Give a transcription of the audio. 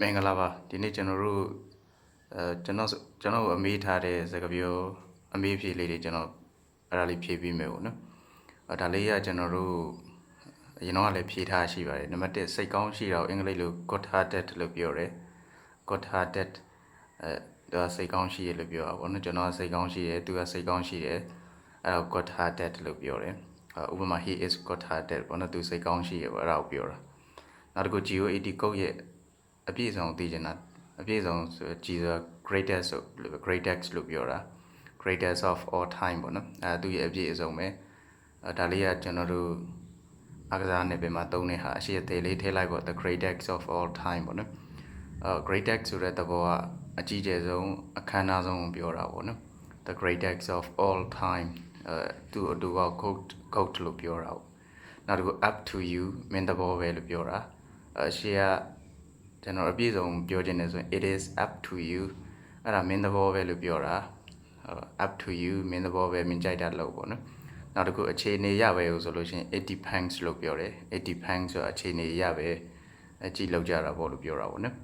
မင်္ဂလာပါဒီနေ့ကျွန်တော်တို့အဲကျွန်တော်ကျွန်တော်အမေးထားတဲ့စကားပြောအမေးဖြေလေးတွေကျွန်တော်အဲ့ဒါလေးဖြေပြီးမယ်ပေါ့နော်အဲဒါလေးကကျွန်တော်တို့အရင်တော့ကလည်းဖြေထားရှိပါတယ်နံပါတ်1စိတ်ကောင်းရှိတာကိုအင်္ဂလိပ်လို good hearted လို့ပြောတယ် good hearted အဲသူကစိတ်ကောင်းရှိရလို့ပြောတာပေါ့နော်ကျွန်တော်ကစိတ်ကောင်းရှိတယ်သူကစိတ်ကောင်းရှိတယ်အဲ့ဒါကို good hearted လို့ပြောတယ်ဥပမာ he is good hearted ပေါ့နော်သူစိတ်ကောင်းရှိရပေါ့အဲ့ဒါကိုပြောတာနောက်တစ်ခု GOAT ကုတ်ရဲ့ အပြည့်အစုံသိချင်တာအပြည့်အစုံဆိုကြည်ဆို greatest ဆို greatest လို့ပြောတာ greatest of all time ပေါ့နော်အဲသူရဲ့အပြည့်အစုံပဲအဲဒါလေးကကျွန်တော်တို့အကစားနယ်ပယ်မှာသုံးတဲ့ဟာအရှိအသေးလေးထည့်လိုက်ပေါ့ the greatest of all time ပေါ့နော်အဲ greatest ဆိုတဲ့သဘောကအကြီးကျယ်ဆုံးအခမ်းအနားဆုံးကိုပြောတာပေါ့နော် the greatest of all time အဲသူအတူက quote quote လို့ပြောတာပေါ့နောက်တစ်ခု up to you မင်းသဘောပဲလို့ပြောတာအရှိက ကျွန်တော်အပြည့်စုံပြောချင်တယ်ဆိုရင် it is up to you အဲ့ဒါမင်းသဘောပဲလို့ပြောတာဟို up to you မင်းသဘောပဲမင်းကြိုက်တာလုပ်ပေါ့နော်နောက်တစ်ခုအခြေအနေရပဲလို့ဆိုလို့ရှိရင် it depends လို့ပြောတယ် it depends ဆိုအခြေအနေရပဲအကြည့်လောက်ကြတာပေါ့လို့ပြောတာပေါ့နော်